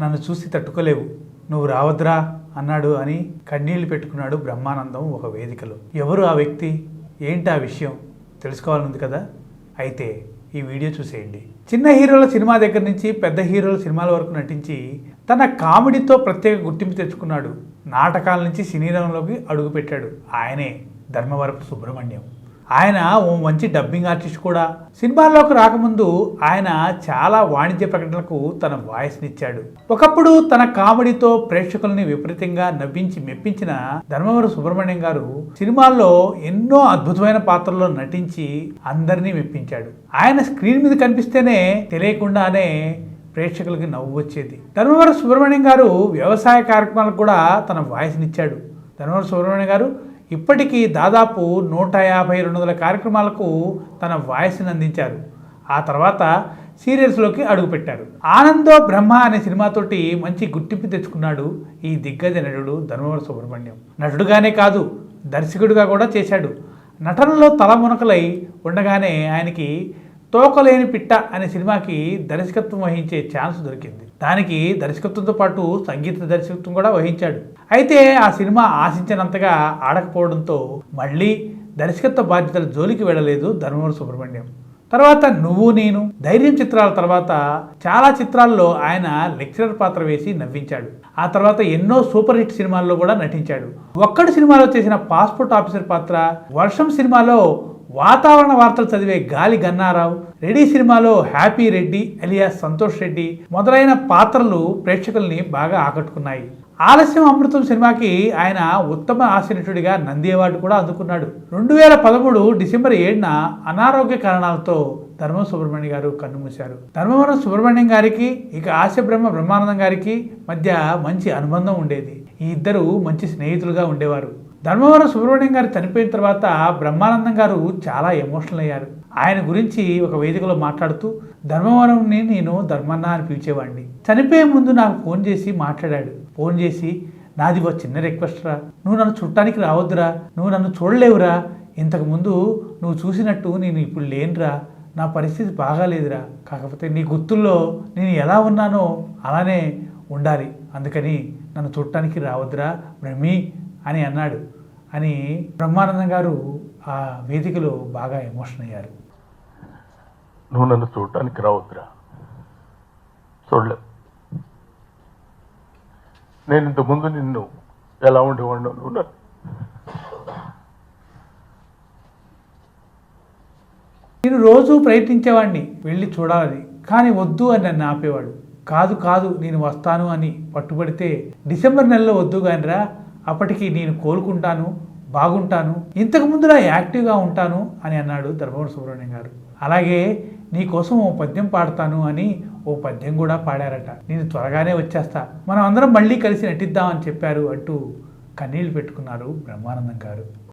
నన్ను చూసి తట్టుకోలేవు. నువ్వు రావద్రా అన్నాడు అని కన్నీళ్ళు పెట్టుకున్నాడు బ్రహ్మానందం ఒక వేదికలో. ఎవరు ఆ వ్యక్తి? ఏంటి ఆ విషయం? తెలుసుకోవాలనుంది కదా? అయితే ఈ వీడియో చూసేయండి. చిన్న హీరోల సినిమా దగ్గర నుంచి పెద్ద హీరోల సినిమాల వరకు నటించి తన కామెడీతో ప్రత్యేక గుర్తింపు తెచ్చుకున్నాడు. నాటకాల నుంచి సినీ రంగంలోకి అడుగుపెట్టాడు. ఆయనే ధర్మవరపు సుబ్రహ్మణ్యం. ఆయన ఓ మంచి డబ్బింగ్ ఆర్టిస్ట్ కూడా. సినిమాల్లోకి రాకముందు ఆయన చాలా వాణిజ్య ప్రకటనలకు తన వాయిస్నిచ్చాడు ఒకప్పుడు తన కామెడీతో ప్రేక్షకుల్ని విపరీతంగా నవ్వించి మెప్పించిన ధర్మవరం సుబ్రహ్మణ్యం గారు సినిమాల్లో ఎన్నో అద్భుతమైన పాత్రల్లో నటించి అందరినీ మెప్పించాడు. ఆయన స్క్రీన్ మీద కనిపిస్తేనే తెలియకుండానే ప్రేక్షకులకి నవ్వు వచ్చేది. ధర్మవరం సుబ్రహ్మణ్యం గారు వ్యవసాయ కార్యక్రమాలకు కూడా తన వాయిస్నిచ్చాడు ధర్మవరం సుబ్రహ్మణ్యం గారు ఇప్పటికీ దాదాపు నూట యాభై రెండు వందల కార్యక్రమాలకు తన వాయిస్ని అందించారు. ఆ తర్వాత సీరియల్స్లోకి అడుగుపెట్టారు. ఆనందో బ్రహ్మ అనే సినిమాతోటి మంచి గుర్తింపు తెచ్చుకున్నాడు ఈ దిగ్గజ నటుడు ధర్మవర సుబ్రహ్మణ్యం. నటుడుగానే కాదు దర్శకుడిగా కూడా చేశాడు. నటనలో తల మునకలై ఉండగానే ఆయనకి తోకలేని పిట్ట అనే సినిమాకి దర్శకత్వం వహించే ఛాన్స్ దొరికింది. దానికి దర్శకత్వంతో పాటు సంగీత దర్శకత్వం కూడా వహించాడు. అయితే ఆ సినిమా ఆశించినంతగా ఆడకపోవడంతో మళ్ళీ దర్శకత్వ బాధ్యతల జోలికి వెళ్ళలేదు ధర్మవరం సుబ్రహ్మణ్యం. తర్వాత నువ్వు నేను ధైర్యం చిత్రాల తర్వాత చాలా చిత్రాల్లో ఆయన లెక్చరర్ పాత్ర వేసి నవ్వించాడు. ఆ తర్వాత ఎన్నో సూపర్ హిట్ సినిమాల్లో కూడా నటించాడు. ఒక్కడి సినిమాలో చేసిన పాస్పోర్ట్ ఆఫీసర్ పాత్ర వర్షం సినిమాలో వాతావరణ వార్తలు చదివే గాలి గన్నారావు రెడ్డి సినిమాలో హ్యాపీ రెడ్డి అలియాస్ సంతోష్ రెడ్డి మొదలైన పాత్రలు ప్రేక్షకుల్ని బాగా ఆకట్టుకున్నాయి. ఆలస్యం అమృతం సినిమాకి ఆయన ఉత్తమ హాస్యనటుడిగా నంది అవార్డు కూడా అందుకున్నాడు. రెండు వేల పదమూడు డిసెంబర్ ఏడున అనారోగ్య కారణాలతో ధర్మం సుబ్రహ్మణ్యం గారు కన్నుమూశారు ధర్మవరం సుబ్రహ్మణ్యం గారికి ఇక ఆశ బ్రహ్మ బ్రహ్మానందం గారికి మధ్య మంచి అనుబంధం ఉండేది. ఈ ఇద్దరు మంచి స్నేహితులుగా ఉండేవారు. ధర్మవరం సుబ్రహ్మణ్యం గారు చనిపోయిన తర్వాత బ్రహ్మానందం గారు చాలా ఎమోషనల్ అయ్యారు. ఆయన గురించి ఒక వేదికలో మాట్లాడుతూ ధర్మవరంని నేను ధర్మన్న అని పిలిచేవాడిని. చనిపోయే ముందు నాకు ఫోన్ చేసి మాట్లాడాడు. ఫోన్ చేసి నాది ఒక చిన్న రిక్వెస్ట్ రా. నువ్వు నన్ను చుట్టానికి రావద్దురా. నువ్వు నన్ను చూడలేవురా. ఇంతకుముందు నువ్వు చూసినట్టు నేను ఇప్పుడు లేనురా. నా పరిస్థితి బాగాలేదురా కాకపోతే నీ గుర్తుల్లో నేను ఎలా ఉన్నానో అలానే ఉండాలి. అందుకని నన్ను చూడటానికి రావద్దురా. బ్రహ్మి అని అన్నాడు. అని బ్రహ్మానందం గారు ఆ వేదికలో బాగా ఎమోషన్ అయ్యారు. నువ్వు నన్ను చూడటానికి రావద్దురా. చూడలేవు నేను ఇంతకుముందు నిన్ను ఎలా ఉండేవాడినో నువ్వు నన్ను. నేను రోజు ప్రయత్నించేవాడిని వెళ్ళి చూడాలని. కానీ వద్దు అని నన్ను ఆపేవాడు. కాదు కాదు నేను వస్తాను అని పట్టుబడితే డిసెంబర్ నెలలో వద్దు కానిరా. అప్పటికి నేను కోలుకుంటాను బాగుంటాను ఇంతకు ముందులా యాక్టివ్గా ఉంటాను అని అన్నాడు ధర్మవరం సుబ్రహ్మణ్యం గారు. అలాగే నీ కోసం ఓ పద్యం పాడతాను అని ఓ పద్యం కూడా పాడారట. నేను త్వరగానే వచ్చేస్తా. మనం అందరం మళ్ళీ కలిసి నటిద్దామని చెప్పారు అంటూ కన్నీళ్ళు పెట్టుకున్నారు బ్రహ్మానందం గారు.